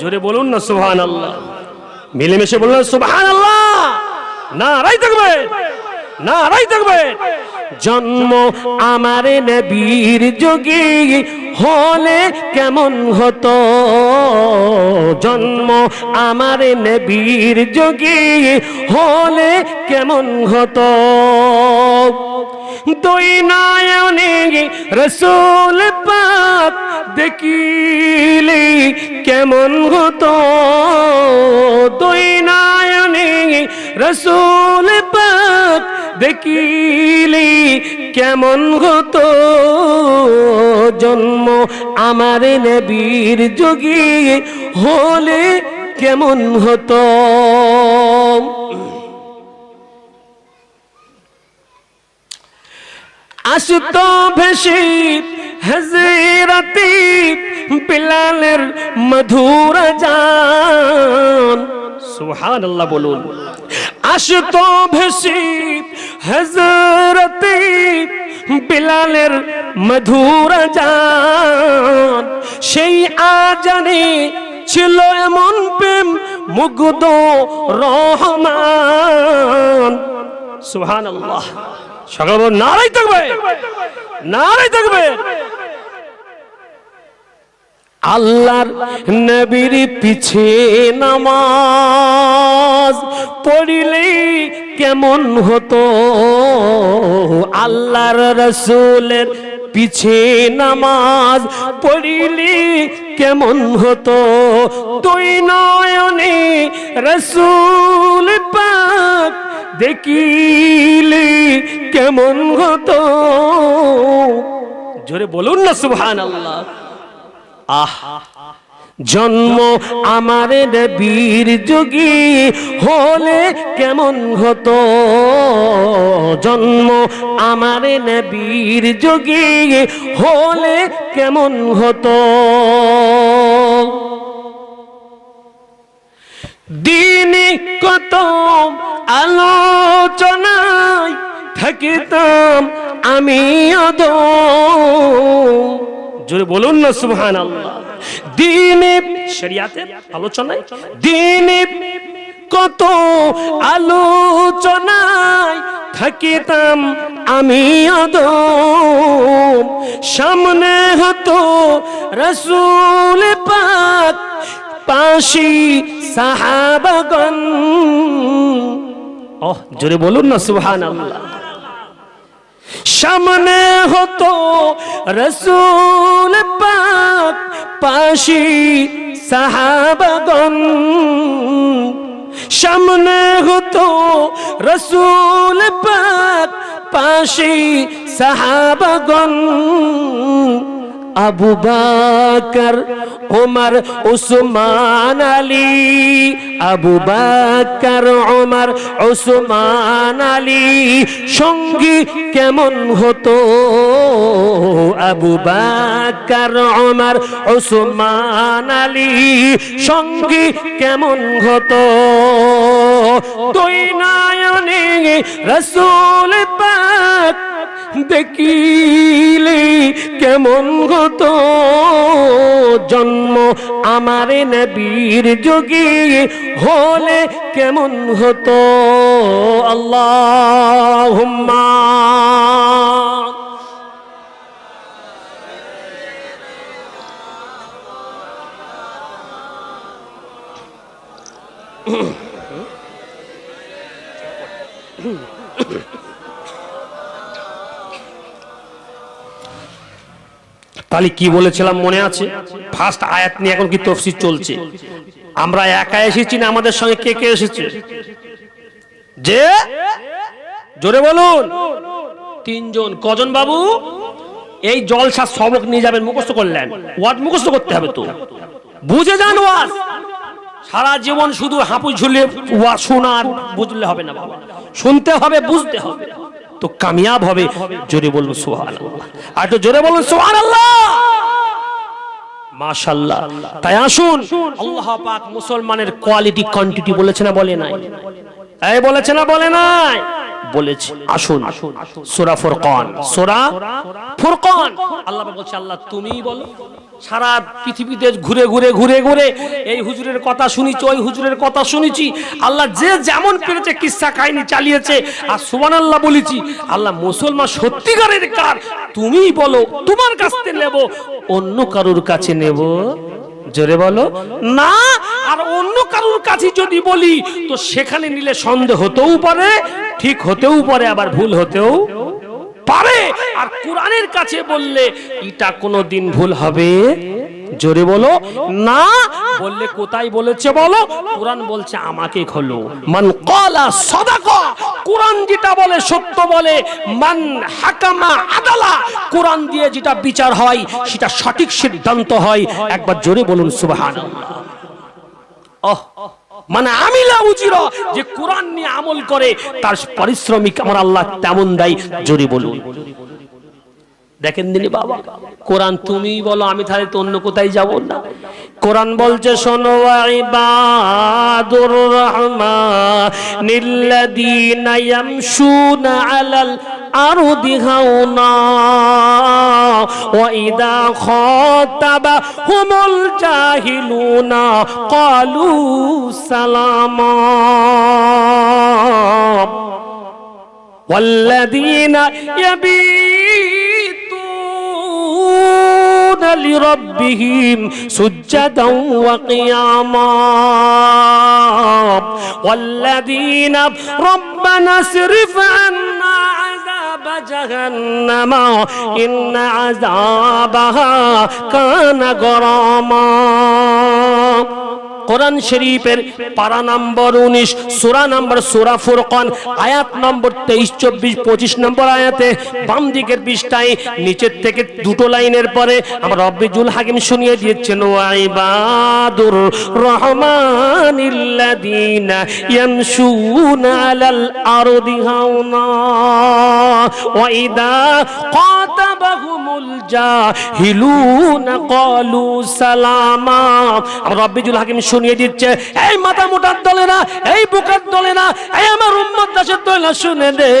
জোরে বলুন না সুবহান আল্লাহ মিলেমিশে বলুন সুবহান আল্লাহ না রাই থাকবে না রাই থাকবে জন্ম আমার নবীর যোগে হলে কেমন হতো? জন্ম আমার নবীর যোগে হলে কেমন হতো? দুই নয়নে রসুল পাক দেখিলে কেমন হতো? দুই নয়নে রসুল পাক দেখিলে কেমন হতো? জন্ম আমার নবীর যোগী হলে কেমন হতো? আসত ভেসে হজরতি বিলালের মধুর জান। সুহান আল্লাহ বলুন। আসত ভেসে হজরতি বিলালের মধুর জান। সেই আজানে ছিল এমন প্রেম মুগ্ধ রহমান। সুহান আল্লাহ সকাল নারাই থাকবে নারাই থাকবে আল্লাহর নবীর পিছে নামাজ পড়িলে কেমন হতো? আল্লাহর রসুলের পিছে নামাজ পড়িলে কেমন হতো? তুই নয়নে রসুল পাক দেখিলে কেমন হতো? জোরে বলুন না সুবহান আল্লাহ আহ, জন্ম আমার নবীর যোগী হলে কেমন হতো? জন্ম আমার নবীর যোগী হলে কেমন হতো? দিনে কত আলোচনায় থাকিতাম আমি অদম। জোরে বলুন না সুবহান আল্লাহ দিনে শরিয়াতের আলোচনায় কত আলোচনায় থাকিতাম আমি অদম সামনে হতো রসুল পাক, পাশি সাহাবাগন ওহ, জোরে বলুন না সুবহান আল্লাহ সামনে হতো রসুল পাক পাশি সাহাবাগন সামনে হতো রসুল পাক পাশি সাহাবাগন আবু বাকর ওমর উসমান আলী। আবু বাকর ওমর উসমান আলী। সঙ্গী কেমন হতো? আবু বাকর ওমর উসমান আলী। সঙ্গী কেমন হতো? তুই নায়নে রসুল পাক দেখিলে কেমন হতো জন্ম আমার নবীর যোগী হলে কেমন হতো? আল্লাহ তাহলে কি বলেছিলাম মনে আছে? ফার্স্ট আয়াত নিয়ে এখন কি তফসিল চলছে? আমরা একা এসেছি না আমাদের সঙ্গে কে কে এসেছে? যে? জোরে বলুন। তিনজন। কজন বাবু? এই জলসা সবক নিয়ে যাবেন, মুখস্থ করলেন। ওয়াজ মুখস্থ করতে হবে তো। বুঝে যান ওয়াজ। সারা জীবন শুধু হাঁপু ঝুলে ওয়া শোনার বুঝলে হবে না বাবা। শুনতে হবে, বুঝতে হবে। তো কামিয়াব হবে। জোরে বলুন সোহান আর তো জোরে বলুন সোহান আল্লাহ মাশাল্লাহ তাই আসুন, আল্লাহ পাক মুসলমানের কোয়ালিটি কোয়ান্টিটি বলেছে না, বলে নাই? এই বলেছে না, বলে নাই? বলেছে, আসুন, সূরা ফুরকান। সূরা ফুরকান। আল্লাহ বলছে, আল্লাহ তুমিই বলো। সারা পৃথিবীতে ঘুরে ঘুরে ঘুরে ঘুরে এই হুজুরের কথা শুনেছি, ওই হুজুরের কথা শুনেছি। আল্লাহ যে যেমন পেরেছে কিসসা কাহিনী চালিয়েছে। আর সুবান আল্লাহ বলেছি, আল্লাহ মুসলমান সত্যিকারের কার? তুমিই বলো, তোমার কাছ থেকে নেব, অন্য কারুর কাছে নেব। জোরে বলো। না আর অন্য কারুর কাছে যদি বলি, তো সেখানে নিলে সন্দেহ হতেও পারে, ঠিক হতেও পারে, আবার ভুল হতেও পারে। আর কোরআনের কাছে বললে, এটা কোনো দিন ভুল হবে? জোরে বলো। না। বললে, কোথায় বলেছে বলো? কোরআন বলছে, আমাকে খোলো। মান কলা সদাকা। কোরআন যেটা বলে, সত্য বলে, মান হাকামা আদালা। কোরআন দিয়ে যেটা বিচার হয়, সেটা সঠিক সিদ্ধান্ত হয়। একবার জোরে বলুন, সুবহানাল্লাহ। মানে আমিলা উচির যে কোরআন নিয়ে আমল করে, তার পারিশ্রমিক আমার আল্লাহ তেমন দেয়। জোরে বলুন। দেখেন দিনি বাবা, কোরআন তুমি বলো, আমি তাহলে তো অন্য কোথায় যাব না। কোরআন বলছে, শোনো ইবাদুর الأرض هونا وإذا خاطبهم الجاهلون قالوا سلاما. والذين يبيتون لربهم سجدا وقياما. والذين ربنا اصرف عنا عذاب جهنم إن عذابها كان غراما কোরআন শরীফের পারা নম্বর উনিশ সুরা নম্বর সুরা ফুরকান আয়াত নম্বর তেইশ চব্বিশ পঁচিশ নম্বর আয়াতে বাম দিকের পৃষ্ঠায় নিচের থেকে দুটো লাইনের পরে আমার রব্বিজুল হাকিম শুনিয়ে দিয়েছেন ওয়াইবাদুর রহমানিল্লাযীনা ইয়ামশুনা আলাল আরদি হাওনা ওয়া ইদা কাতাবাহুমুল জাহিলুনা ক্বালু সালামা। আমার রব্বিজুল হাকিম শুনিয়ে দিচ্ছে, এই মাথা মোটার দলে না, এই বুকার দলে না, এই আমার উম্মত দাসের দলে শুনে দে।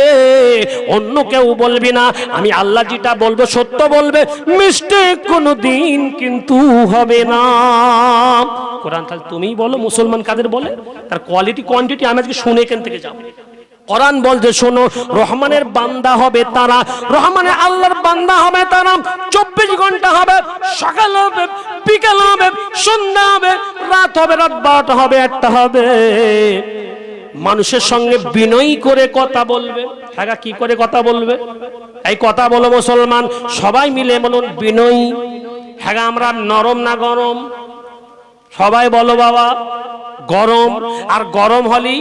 অন্য কেউ বলবি না, আমি আল্লাহ যেটা বলব সত্য বলবে মিস্টেক কোনো দিন কিন্তু হবে না। কোরআন তাহলে তুমিই বলো, মুসলমান কাদের বলে? তার কোয়ালিটি কোয়ান্টিটি আমি আজকে শুনে এখান থেকে যাব। কোরআন বলছে, শোনো, রহমানের বান্দা হবে তারা, রহমানের আল্লাহর বান্দা হবে তারা, চব্বিশ ঘণ্টা হবে, সকাল হবে, বিকাল হবে, সন্ধ্যা হবে, রাত হবে, রাত বারোটা হবে, একটা হবে। মানুষের সঙ্গে বিনয়ী করে কথা বলবে। হ্যাঁ কি করে কথা বলবে? এই কথা বলো মুসলমান, সবাই মিলে বলুন, বিনয়ী হ্যাঁ আমরা নরম না গরম? সবাই বলো, বাবা, গরম, আর গরম হলেই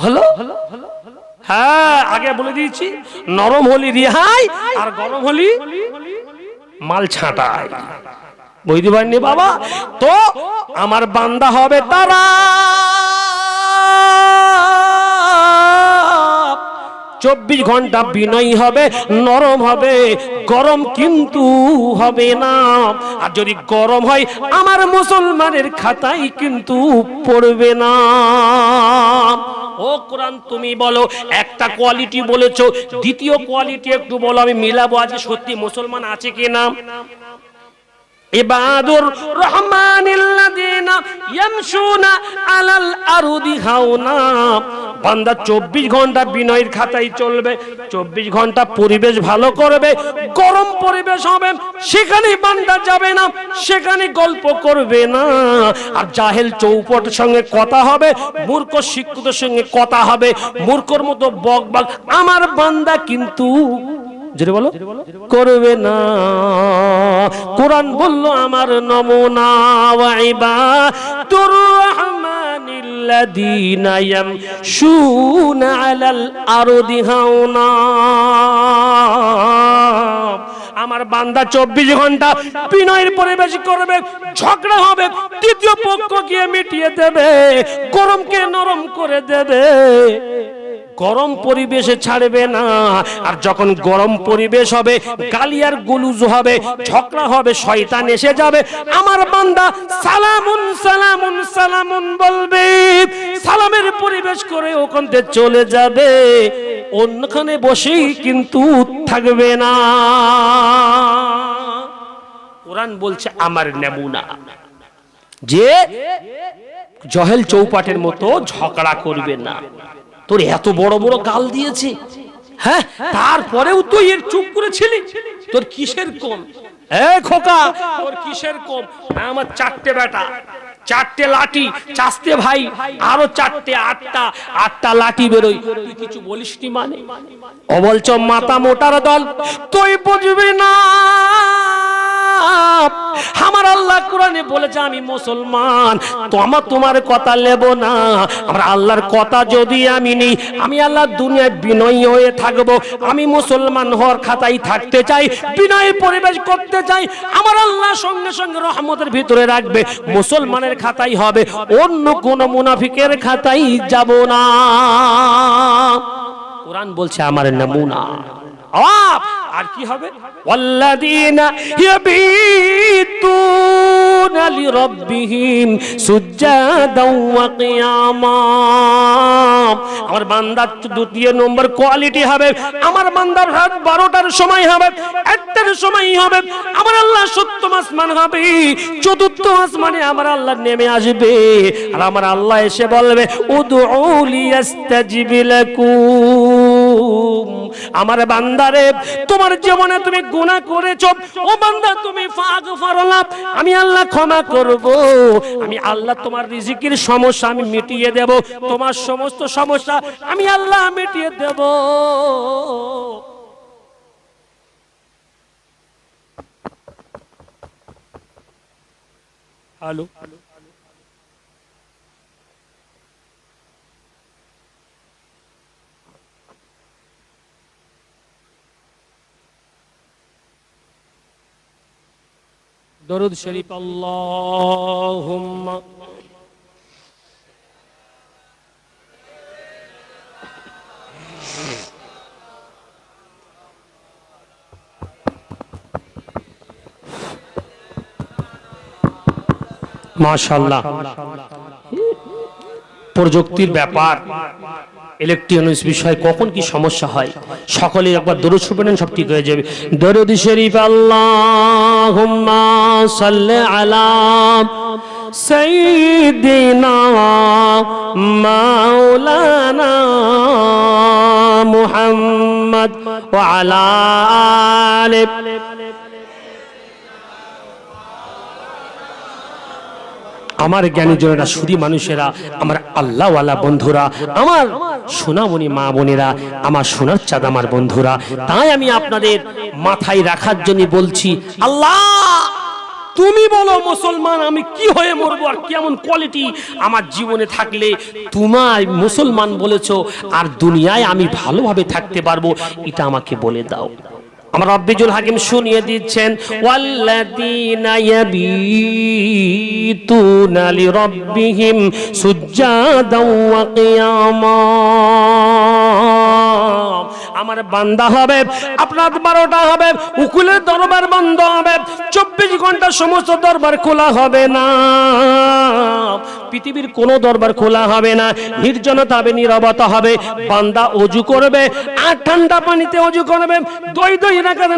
ভালো? হ্যাঁ আগে বলে দিয়েছি, নরম হলি রিহাই আর গরম হলি মাল ছাঁটাই। বুঝতে পারেননি বাবা, তো আমার বান্দা হবে তারা। চব্বিশ ঘণ্টা বিনয়ী হবে, নরম হবে, গরম কিন্তু হবে না। আর যদি গরম হয়, আমার মুসলমানের খাতায় কিন্তু পড়বে না। ও কোরআন, তুমি বলো, একটা কোয়ালিটি বলেছ, দ্বিতীয় কোয়ালিটি একটু বলো, আমি মিলাবো আজকে, সত্যি মুসলমান আছে কি না ইবাদুর রহমানিল্লাযীনা ইয়ামশুনা আলাল আরদি হাওনা। বান্দা 24 ঘণ্টা বিনয়ের খাতায় চলবে 24 ঘণ্টা পরিবেশ ভালো করবে, গরম পরিবেশ হবে, সেখানে বান্দা যাবে না, সেখানে গল্প করবে না। আর জাহেল চৌপটের সঙ্গে কথা হবে, মূর্খ শিক্ষিতের সঙ্গে কথা হবে, মূর্খর মতো বক বক আমার বান্দা কিন্তু জোরে বলো। করবে না। কোরআন বলল আমার নমুনা ওয়াইবা তুর ইয়ামশুনা আলাল আরদি হাওনা। আমার বান্দা চব্বিশ ঘণ্টা বিনয়ের পরিবেশ করবে, ঝগড়া হবে, তৃতীয় পক্ষ গিয়ে মিটিয়ে দেবে, গরমকে নরম করে দেবে। গরম পরিবেশে ছাড়বে না, আর যখন গরম পরিবেশ হবে গালিয়ার গুলুজ হবে, ঝগড়া হবে, শয়তান এসে যাবে। আমার বান্দা সালামুন সালামুন সালামুন বলবে, সালামের পরিবেশ করে ওখান থেকে চলে যাবে। অন্যখানে বসেই কিন্তু থাকবে না। কোরআন বলছে আমার নেমুনা। যে জহেল চৌপাটের মতো ঝগড়া করবে না। তোর এত বড় বড় গাল দিয়েছে। হ্যাঁ তারপরেও তুই এর চুপ করেছিলি? তোর কিসের কম? এ খোকা তোর কিসের কম? হ্যাঁ, আমার চারটে বেটা। চারটে লাঠি চাষতে ভাই, আরও চারটে আটটা আটটা লাঠি বেরোই তুই কিছু বলিস নি মানে? অবলচ মাথা মোটার দল, তুই বুঝবি না। আমার আল্লাহ কোরআনে বলেছে, আমি মুসলমান তো আমার তোমার কথা নেব না। আমার আল্লাহর কথা যদি আমি নেই, আমি আল্লাহ দুনিয়ায় বিনয়ী হয়ে থাকব। আমি মুসলমান হওয়ার খাতায় থাকতে চাই, বিনয় পরিবেশ করতে চাই। আমার আল্লাহ সঙ্গে সঙ্গে রহমতের ভিতরে রাখবে। মুসলমানের খাতাই হবে অন্য কোন মুনাফিকের খাতাই যাব না। কোরআন বলছে আমার নমুনা। আর কি হবে? আমার বান্দার দ্বিতীয় নম্বর কোয়ালিটি হবে, আমার বান্দার রাত বারোটার সময় হবে, একটার সময় হবে, আমার আল্লাহ সপ্তম আসমান হবে, চতুর্থ আসমানে আমার আল্লাহ নেমে আসবে। আর আমার আল্লাহ এসে বলবে উদউলি আস্তাজিব আমার বান্দারে, তোমার জীবনে তুমি গুনাহ করেছ। ও বান্দা, তুমি ফাগফারলাম আমি আল্লাহ ক্ষমা করব। আমি আল্লাহ তোমার রিজিকের সমস্যা আমি মিটিয়ে দেব। তোমার সমস্ত সমস্যা আমি আল্লাহ মিটিয়ে দেব। হ্যালো। দরুদ শরীফ আল্লাহুম্মা। মাশাআল্লাহ। প্রযুক্তির ব্যাপার। ইলেকট্রনিক্স বিষয়ে কখন কি সমস্যা হয়? সকলে একবার দরুদ শুনবেন সব ঠিক হয়ে যাবে। দরুদ শরীফ, আল্লাহুম্মা সাল্লি আলা সাইয়্যিদিনা মাওলানা মুহাম্মদ ওয়া আলি আমার জ্ঞানী জনেরা, সুদী মানুষেরা, আমার আল্লাহওয়ালা বন্ধুরা, আমার সোনামণি মা বোনেরা, আমার সোনার চাঁদ আমার বন্ধুরা, তাই আমি আপনাদের মাথায় রাখার জন্য বলছি, আল্লাহ, তুমি বলো মুসলমান, আমি কি হয়ে মরবো আর কেমন কোয়ালিটি আমার জীবনে থাকলে তোমার মুসলমান বলেছ, আর দুনিয়ায় আমি ভালোভাবে থাকতে পারব, এটা আমাকে বলে দাও। আমার রব্বিজুল হাকিম শুনিয়ে দিচ্ছেন আমার বান্দা হবে, আপনার বারোটা হবে, উকুলের দরবার বন্ধ হবে, চব্বিশ ঘণ্টা সমস্ত দরবার খোলা হবে না। পৃথিবীর কোনো দরবার খোলা হবে না। নির্জনতা হবে, নীরবতা হবে। বান্দা অজু করবে আর ঠান্ডা পানিতে অজু করবে, দই দই রাখার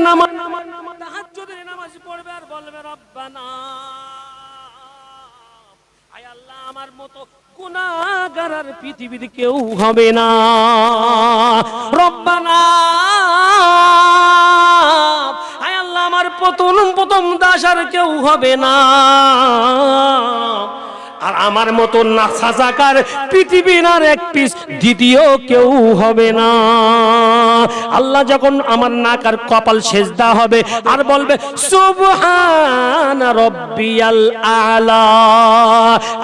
আল্লাহ, আমার মতো গুনাহগার আর পৃথিবীতে কেউ হবে না। রব্বানা। আমার প্রথম প্রথম দাস আর কেউ হবে না। আর আমার মতো না সাজাকার পৃথিবীর আর এক পিস দ্বিতীয় কেউ হবে না। আল্লাহ যখন আমার নাক আর কপাল সেজদা হবে আর বলবে, সুবহান রব্বিয়াল আলা।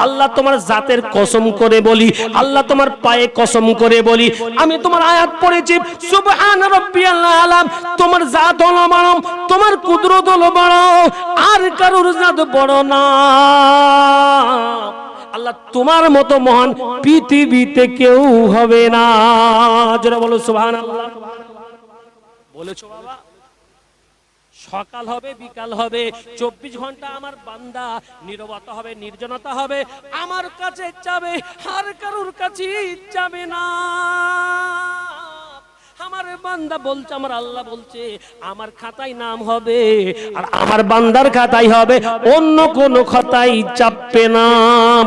আল্লাহ তোমার জাতের কসম করে বলি, আল্লাহ তোমার পায়ে কসম করে বলি, আমি তোমার আয়াত পড়েছি, সুবহান রব্বিয়াল আলা। তোমার জাত হলো বড় তোমার কুদরত হলো বড় আর কারোর জাত বড় না। আল্লাহ তোমার মতো মহান পৃথিবীতে কেউ হবে না। যারা বলো সুবহান আল্লাহ বলেছ বাবা, সকাল হবে, বিকাল হবে, চব্বিশ ঘণ্টা আমার বান্দা, নিরবতা হবে, নির্জনতা হবে, আমার কাছে যাবে, আর কারোর কাছে যাবে না। আমার বান্দা বলছে, আমার আল্লাহ বলছে, আমার খাতায় নাম হবে, আর আমার বান্দার খাতায় হবে, অন্য কোন খাতায় চাপবে না।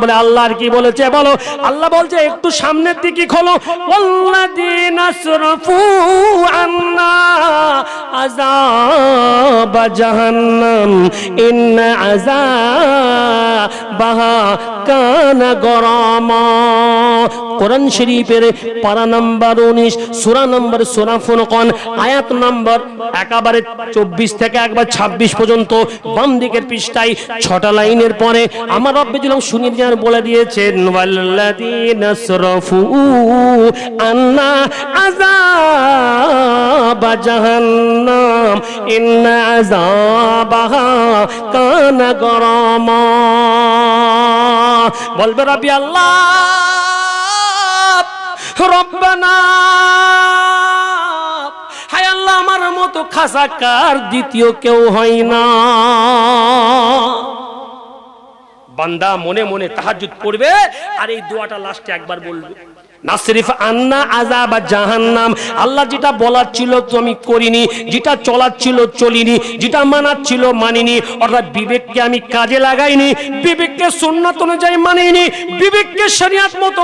বলে আল্লাহ কি বলেছে, বলো। আল্লাহ বলছে, একটু সামনের দিকে খোলো। আসরাফু আন্না কোরআন শরীফের পারা নাম্বার উনিশ, সূরা নাম্বার সূরা ফুরকান আয়াত নাম্বার একেবারে চব্বিশ থেকে একবার ছাব্বিশ পর্যন্ত, বাম দিকের পৃষ্ঠায় ছটা লাইনের পরে আমার রব্বে সুনীল জান বলে দিয়েছেন আন্না গরামা। বলবে রব্বি আল্লাহ, রব্বানা মতো খাসাকার দ্বিতীয় কেউ হয় না। বান্দা মনে মনে তাহাজ্জুদ পড়বে আর এই দোয়াটা লাস্টে একবার বলবে যেটা মানিনি। অর্থাৎ বিবেককে আমি কাজে লাগাইনি, বিবেককে অনুযায়ী বিবেককে শরিয়াত মতো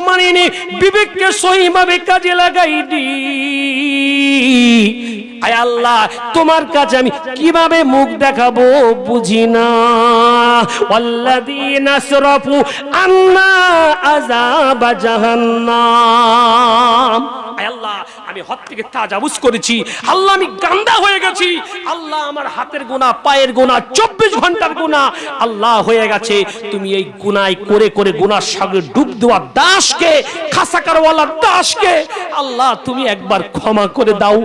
বিবেককে সহিভাবে কাজে লাগাইনি। আয় আল্লাহ, তোমার কাছে আমি কীভাবে মুখ দেখাবো বুঝি না। আল্লাযীনা সরাফু আন্না আযাব জাহান্নাম। আল্লাহ আমি হদ থেকে তাজাবুজ করেছি। আল্লাহ, আমি গান্দা হয়ে গেছি। আল্লাহ, আমার হাতের গোনা পায়ের গোনা চব্বিশ ঘণ্টার গোনা আল্লাহ হয়ে গেছে। তুমি এই গুনায় করে করে গুনার সাগরে ডুব দেওয়া দাসকে খাসাকারওয়ালা দাসকে, আল্লাহ, তুমি একবার ক্ষমা করে দাও,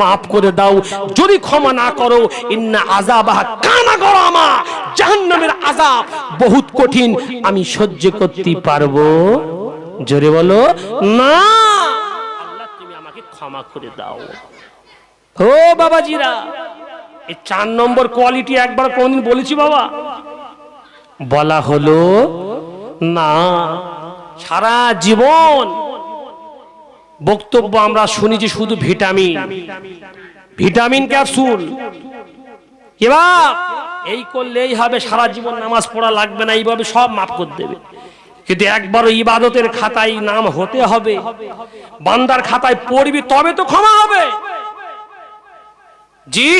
মাফ করে দাও। যদি ক্ষমা না করো, ইন্না আজাবাহা কানা গরামা। জাহান্নামের আজাব বহুত কঠিন। আমি সহ্য করতে পারব? জোরে বলো, না। ক্ষমা করে দাও। ও বাবাজিরা, এই চার নম্বর কোয়ালিটি একবার কোনদিন বলেছি বাবা? বলা হলো, না, সারা জীবন বক্তব্য আমরা শুনেছি শুধু ভিটামিন। Vitamin capsule. এবার এই করলেই হবে, সারা জীবন নামাজ পড়া লাগবে না, এইভাবে সব মাফ করে দেবে। কিন্তু একবারও ইবাদতের খাতায় নাম হতে হবে। বান্দার খাতায় পড়বি তবে তো ক্ষমা হবে। জি,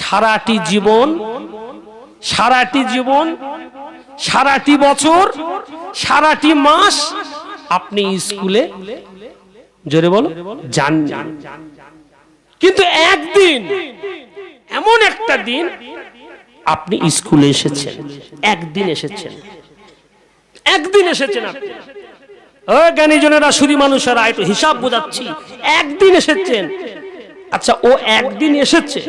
সারাটি জীবন সারাটি জীবন, সারাটি বছর, সারাটি মাস আপনি স্কুলে, জোরে বলো যান কিন্তু একদিন, এমন একটা দিন আপনি স্কুলে এসেছেন, একদিন এসেছেন। একদিন এসেছেন আপনি ও জ্ঞানীজনেরা শুধু মানুষেরা একটু হিসাব বোঝাচ্ছি। একদিন এসেছেন। আচ্ছা ও একদিন এসেছে।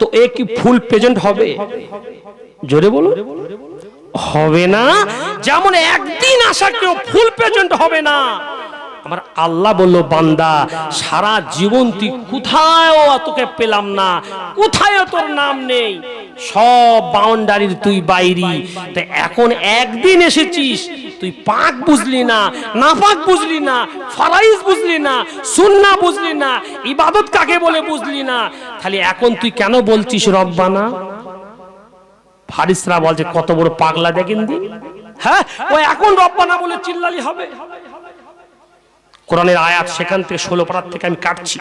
তো এ কি ফুল প্রেজেন্ট হবে? জোরে বলো। হবে না? যেমন একদিন আসা কেউ ফুল প্রেজেন্ট হবে না। আমার আল্লাহ বলল, বান্দা, সারা জীবন তুই কোথায় তোকে পেলাম না? কোথায় তোর নাম নেই? সব বাউন্ডারির তুই বাইরি। তা এখন একদিন এসেছিস, তুই পাক বুঝলি না, নাপাক বুঝলি না, ফরাইজ বুঝলি না সুন্না বুঝলি না, ইবাদত কাকে বলে বুঝলি না? তাহলে এখন তুই কেন বলছিস রব্বানা? ফারিসরা বলছে, কত বড় পাগলা দেখেন দি। হ্যাঁ ও এখন রব্বানা বলে চিল্লালি হবে। কোরআনের আয়াত সেখান থেকে ষোলো পাড়ার থেকে আমি কাটছি।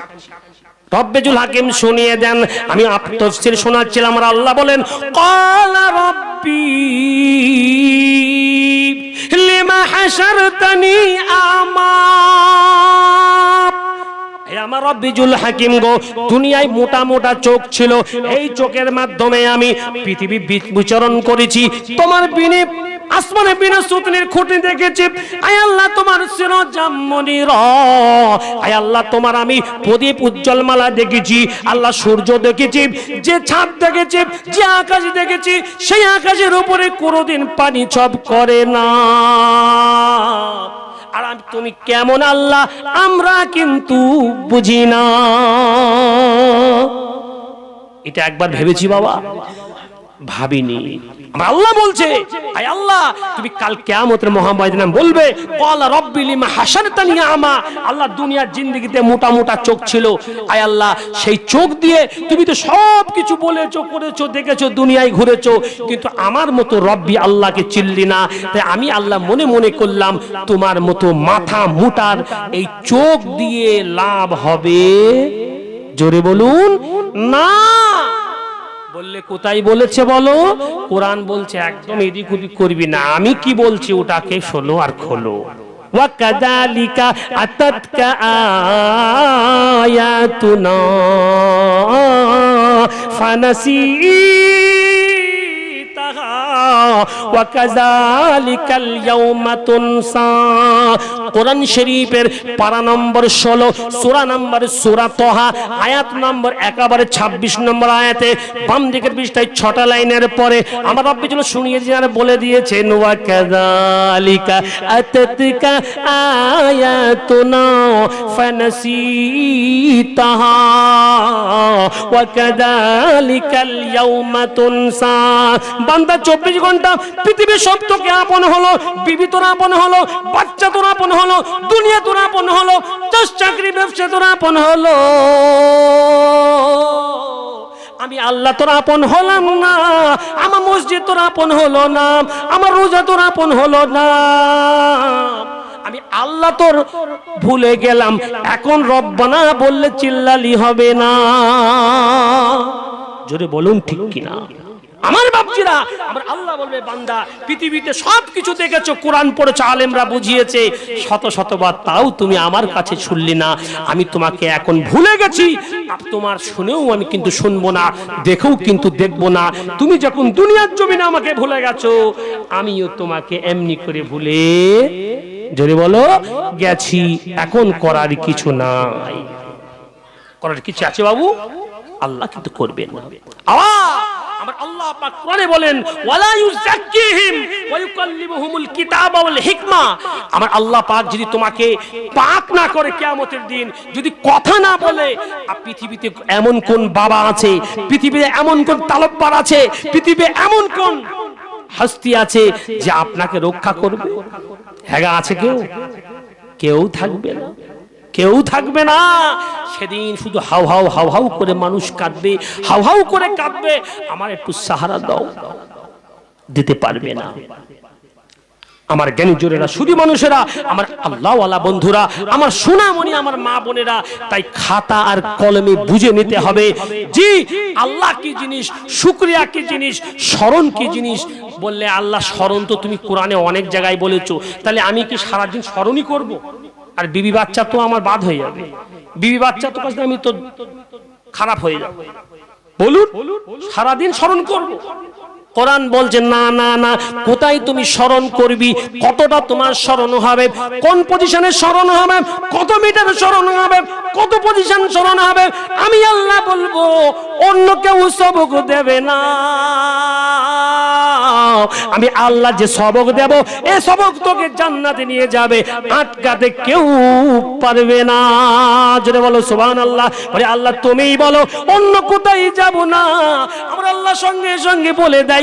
রব্বেজুল হাকিম শুনিয়ে দেন, আমি তফসির শোনাচ্ছিলাম, আমার আল্লাহ বলেন, কলা রব্বি হাসারতানি আমা আমার রব্বিজুল হাকিম গো, দুনিয়ায় মোটা মোটা চোখ ছিল, এই চোখের মাধ্যমে আমি পৃথিবী বিচরণ করেছি। তোমার বিনে আসমানে বিনা সুতনির খুঁটি দেখেছি। আয় আল্লাহ, তোমার সির জাম্মনি র। আয় আল্লাহ, তোমার আমি প্রদীপ উজ্জ্বল মালা দেখেছি, আল্লাহ সূর্য দেখেছি, যে ছাদ দেখেছি, যে আকাশ দেখেছি, সেই আকাশের উপরে কোনোদিন পানি ছপ করে না। আর তুমি কেমন আল্লাহ, আমরা কিন্তু বুঝি না। এটা একবার ভেবেছি বাবা। ভাবিনি। আমার আল্লাহ বলছে আয় আল্লাহ তুমি কাল কিয়ামতের মহাময়দানে বলবে ক্বালা রব্বি লিমা হাসারতানি আমা আল্লাহ দুনিয়ার জিন্দেগিতে মোটা মোটা চোখ ছিল। আয় আল্লাহ সেই চোখ দিয়ে তুমি তো সব কিছু বলেছ করেছ দেখেছ দুনিয়ায় ঘুরেছো কিন্তু আমার মতো রব্বি আল্লাহকে চিনলি না। তাই আমি আল্লাহ মনে মনে করলাম তোমার মতো মাথা মোটার এই চোখ দিয়ে লাভ হবে? জোরে বলুন না। বললে কোথায় বলেছে বলো কোরআন বলছে একদম এদিক ওদিক করবি না আমি কি বলছি ওটাকে শোনো আর খোলো وكذلك أتتك آياتنا فنسيتها ওয়াকাযালিকাল ইয়াউমা তুনসা। কোরআন শরীফের পারা নম্বর 16 সূরা নম্বর সূরা তোহা, আয়াত নম্বর একেবারে 26 নম্বর আয়াতে বাম দিকের পৃষ্ঠায় ছটা লাইনের পরে আমার রব্বি জন্য শুনিয়ে দিয়ে আর বলে দিয়েছেন, ওয়াকাযালিকা আতাতকা আয়াতুনা ফানাসিতাহা। ওয়া কাযালিকাল ইয়াউমা তুনসা। বান্দা 24 ঘণ্টা পৃথিবীর সব তোকে আপন হলো বিবি তোর আপন হলো বাচ্চা তোর আপন হলো দুনিয়া তোর আপন হলো চাকরি ব্যবসা তোর আপন হলো। আমি আল্লাহ তোর আপন হলাম না, আমার মসজিদ তোর আপন হলো না, আমার রোজা তোর আপন হলো না। আমি আল্লাহ তোর ভুলে গেলাম। এখন রব্বানা বললে চিল্লালি হবে না। জোরে বলুন ঠিক কিনা? আমার বাপজিরা, আমার আল্লাহ বলবে, বান্দা, পৃথিবীতে সব কিছু দেখেছ, কোরআন পড়েছো, আলেমরা বুঝিয়েছে। শত শতবার তাও তুমি আমার কাছে শুনলি না। আমি তোমাকে এখন ভুলে গেছি। তোমার শুনেও আমি কিন্তু শুনব না, দেখেও কিন্তু দেখব না। তুমি যখন দুনিয়ার জমিনে আমাকে ভুলে গেছো, আমিও তোমাকে এমনি করে ভুলে যদি বলো, গেছি, এখন করার কিছু নাই। করার কিছু আছে বাবু? আল্লাহ কিন্তু করবেন। আমার আল্লাহ পাক যদি তোমাকে পাক না করে কিয়ামতের দিন, যদি কথা না বলে পৃথিবীতে এমন কোন বাবা আছে, পৃথিবীতে এমন কোন তালব্বার আছে, পৃথিবীতে এমন কোন হস্তি আছে যে আপনাকে রক্ষা করবে। হ্যাঁ আছে কেউ? কেউ থাকবে না। কেউ থাকবে না। সেদিন শুধু হাউ হাউ হাউ হাউ করে মানুষ কাঁদবে, হাউ হাউ করে কাঁদবে। আমার একটু সাহারা দাও। দিতে পারবে না। আমার জ্ঞানী জোরেরা শুধু মানুষেরা, আমার আল্লাহওয়ালা বন্ধুরা, আমার সোনামণি, আমার মা বোনেরা, তাই খাতা আর কলমে বুঝে নিতে হবে জি আল্লাহ কি জিনিস, শুক্রিয়া কি জিনিস, স্মরণ কি জিনিস। বললে, আল্লাহ, স্মরণ তো তুমি কোরআনে অনেক জায়গায় বলেছ। তাহলে আমি কি সারাদিন স্মরণই করব? আর বিবি বাচ্চা তো আমার বাদ হয়ে যাবে। বিবি বাচ্চা তো আমি তো খারাপ হয়ে যাবে। বলুন, সারাদিন স্মরণ করব? কোরআন বলছে, না না না, কোথায় তুমি স্মরণ করবি? কতটা তোমার স্মরণ হবে? কোন পজিশনে স্মরণ হবে? কত মিটার স্মরণ হবে? কত পজিশন স্মরণ হবে? আমি আল্লাহ বলব, অন্য কেউ সবক দেবে না। আমি আল্লাহ যে সবক দেব, এ সবক তোকে জান্নাতে নিয়ে যাবে। আটকাতে কেউ পারবে না। জোরে বলো সুবহান আল্লাহ আল্লাহ, তুমিই বলো, অন্য কোথায় যাব না? আমরা আল্লাহ সঙ্গে সঙ্গে বলে দেয়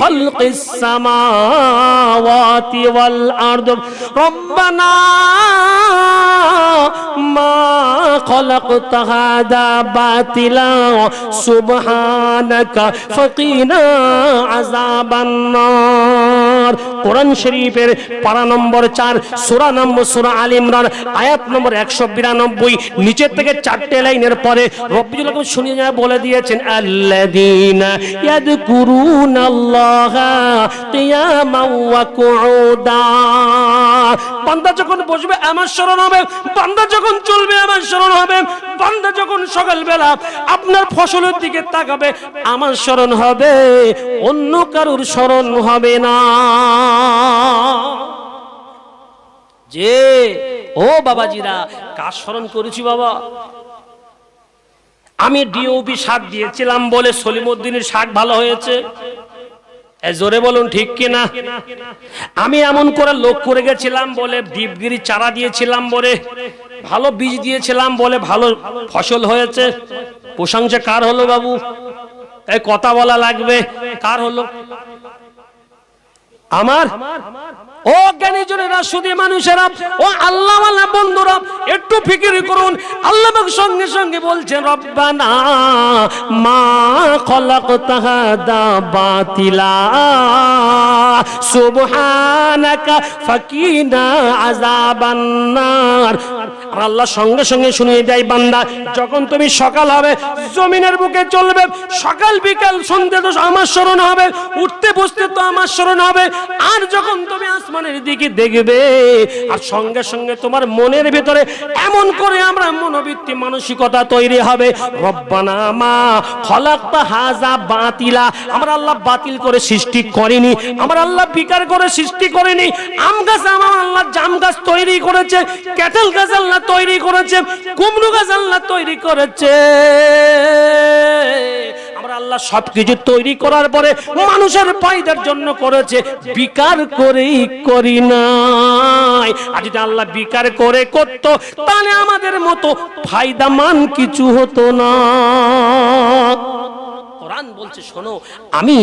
খালকিস সামাওয়াতি ওয়াল আরদ রব্বানা মা خلقت هذا باطلا سبحانك فقنا عذاب النار কোরআন শরীফের পারা নম্বর চার সুরা নম্বর সুরা আল ইমরান আয়াত নম্বর একশো বিরানব্বই নিচের থেকে চারটে লাইনের পরে রব্বুল আলম শুনে যায় বলে দিয়েছেন আল্লাযীনা ইয়াযকুরুনা আল্লাহা কুউদা। বান্দা যখন বসবে, আমার স্মরণ হবে। বান্দা যখন চলবে, আমার স্মরণ হবে। বান্দা যখন সকালবেলা আপনার ফসলের দিকে তাকাবে, আমার স্মরণ হবে। অন্য কারুর স্মরণ হবে না। যে, ও বাবাজিরা, কার স্মরণ করেছি বাবা? আমি ডিওপি শাক দিয়েছিলাম বলে সলিমুদ্দিনের শাক ভালো হয়েছে। জোরে বলুন, ঠিক কিনা আমি এমন করে লোক করে গেছিলাম বলে, ডিপগিরি চারা দিয়েছিলাম বলে, ভালো বীজ দিয়েছিলাম বলে, ভালো ফসল হয়েছে। প্রশংসা কার হলো বাবু? এই কথা বলা লাগবে। কার হলো? আমার? ও জ্ঞানী জনেরা, সুদী মানুষেরা, ও আল্লাহ বন্ধুরা, একটু ফিকির করুন। আল্লাহ সঙ্গে সঙ্গে বলছেন, রব্বানা মা খলাকতা তাহাদা বাতিলা। সুবহানাকা ফাকিনা আযাবান নার। আর আল্লাহ সঙ্গে সঙ্গে শুনিয়ে দেয়, বান্দা, যখন তুমি সকাল হবে, জমিনের বুকে চলবে, সকাল বিকাল সন্ধ্যে তো আমার স্মরণ হবে, উঠতে বসতে তো আমার স্মরণ হবে, আর যখন তুমি আসমানের দিকে দেখবে, আর সঙ্গে সঙ্গে তোমার মনের ভিতরে এমন করে আমরা মনোবৃত্তি মানসিকতা তৈরি হবে, রব্বানা মা খলাক্তা হাজা বাতিলা, আমরা আল্লাহ বাতিল করে সৃষ্টি করিনি, আমরা আল্লাহ বিকার করে সৃষ্টি করিনি, আম গাছ আমার আল্লাহ জাম গাছ তৈরি করেছে, ক্যাটেল গাছ আল্লাহ তৈরি করেছে, কুমড়ো গাছ আল্লাহ তৈরি করেছে। আমরা আল্লাহ সবকিছু তৈরি করার পরে মানুষের ফায়দার জন্য করেছে, বিকার করেই করি নাই। আর যদি আল্লাহ বিকার করে করত, তাহলে আমাদের মতো ফায়দামান কিছু হতো না। কোরআন বলছে, শোনো, আমি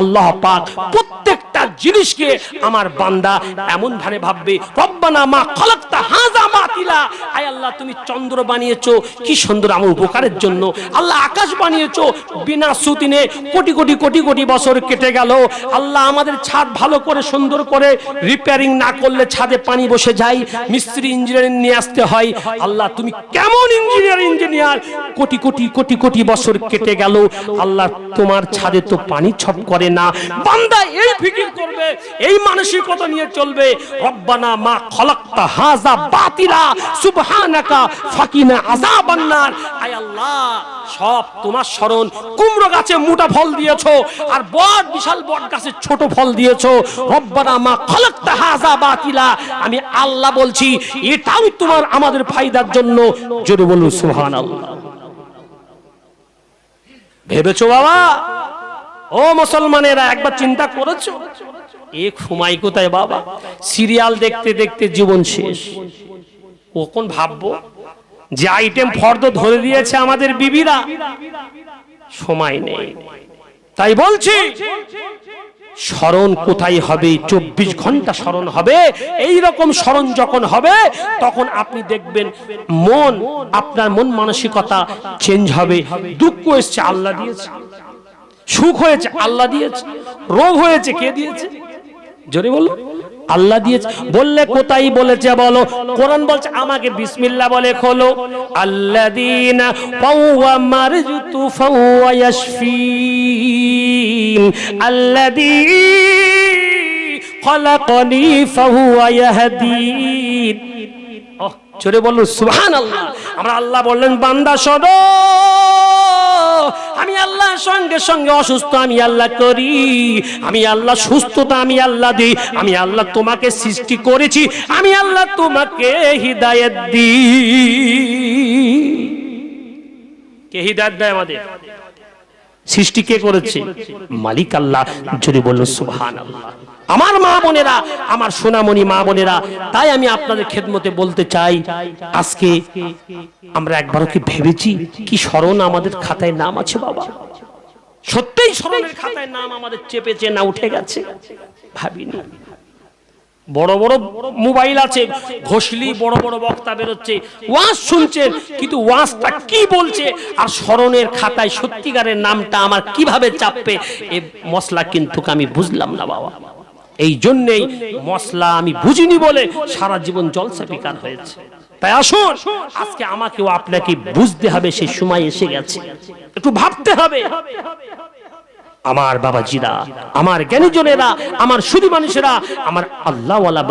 আল্লাহ পাক প্রত্যেকটা জিনিসকে আমার বান্দা এমন ভাবে ভাববে, রব্বানা মা খলাকতা হাজা বাতিলা আয় আল্লাহ, তুমি চন্দ্র বানিয়েছো, কি সুন্দর আমার উপকারের জন্য। আল্লাহ আকাশ বানিয়েছো, বিনা সুতিনে কোটি কোটি কোটি কোটি বছর কেটে গেল। আল্লাহ আমাদের ছাদ ভালো করে, সুন্দর করে রিপেয়ারিং না করলে ছাদে পানি বসে যায়, মিস্ত্রি ইঞ্জিনিয়ারিং নিয়ে আসতে হয়। আল্লাহ, তুমি কেমন ইঞ্জিনিয়ার ইঞ্জিনিয়ার কোটি কোটি কোটি কোটি বছর কেটে গেল। আল্লাহ, তোমার ছাদে তো পানি ছপ করে না। বান্দা এই ফিকির করবে, এই মানসিকতা নিয়ে চলবে। রব্বানা মা খলাকতা হাজা বাতিলা, সুবহানাকা ফাকিনা আযাবান নার আয় আল্লাহ, সব তোমার স্মরণ। কুমড়ো গাছে মোটা ফল দিয়েছ, আর বট, বিশাল বট গাছে ছোট ফল দিয়েছ। রব্বানা মা খলাকতা হাজা বাতিলা। আমি আল্লাহ বলছি, এটাও তোমার আমাদের ফায়দার জন্য। জোরে বলুন, সুবহানাল্লাহ। ভেবেছো বাবা? ও মুসলমানেরা, একবার চিন্তা করেছ? এ ঘুমাই কোথায় বাবা? সিরিয়াল দেখতে দেখতে জীবন শেষ। কখন ভাববো? যে আইটেম ফর্দ ধরে দিয়েছে আমাদের বিবিরা। সময় নেই। তাই বলছি স্মরণ কোথায় হবে? চব্বিশ ঘণ্টা স্মরণ হবে। এই রকম স্মরণ যখন হবে, তখন আপনি দেখবেন মন, আপনার মন মানসিকতা চেঞ্জ হবে। দুঃখ এসছে, আল্লাহ দিয়েছে। সুখ হয়েছে, আল্লাহ দিয়েছে। রোগ হয়েছে, কে দিয়েছে? জোরে বলো আল্লাহ দিয়েছে। বললে কোথায় বলেছে বলো? কোরআন বলছে আমাকে বিসমিল্লাহ বলে খোলো। আল্লাযীনা ফাওয়া মারজুতু ফাওয়া ইয়াশফিন। আল্লাযী খলাকনি ফাহুয়া ইয়াহদিন। জোরে বলুন সুবহানাল্লাহ। আমরা আল্লাহ বললেন বান্দা শোনো। আমি আল্লাহ সঙ্গে সঙ্গে অসুস্থ, আমি আল্লাহ করি। আমি আল্লাহ সুস্থতা, আমি আল্লাহ দিই। আমি আল্লাহ তোমাকে সৃষ্টি করেছি। আমি আল্লাহ তোমাকে হৃদায়ত দিই। কে হৃদায়ত দেয় আমাদের? সৃষ্টি কে করেছে? মালিক আল্লাহ। যদি বলল সুবহান আমার মা বোনেরা, আমার সোনামণি মা বোনেরা, তাই আমি আপনাদের খেদমতে বলতে চাই, আজকে আমরা একবারও কি ভেবেছি? কি স্মরণ আমাদের খাতায় নাম আছে বাবা? সত্যিই স্মরণের খাতায় নাম আমাদের চেপেছে না, উঠে গেছে। ভাবিনি। বড় বড় মোবাইল আছে, ঘষলি বড় বড় বক্তা বেরোচ্ছে, ওয়াজ শুনছেন কিন্তু ওয়াজটা কি বলছে? আর স্মরণের খাতায় সত্যিকারের নামটা আমার কীভাবে চাপবে? এ মশলা কিন্তু আমি বুঝলাম না বাবা। এই জন্যেই মশলা আমি বুঝিনি বলে সারা জীবন জলসা বেকার হয়েছে। তাই আসুন, আজকে আমাকেও আপনাকে বুঝতে হবে সেই সময় এসে গেছে। একটু ভাবতে হবে। আমার বাবাজিরা আমার জ্ঞানীজনেরা আমার শুধু মানুষেরা আমার আল্লাহওয়ালা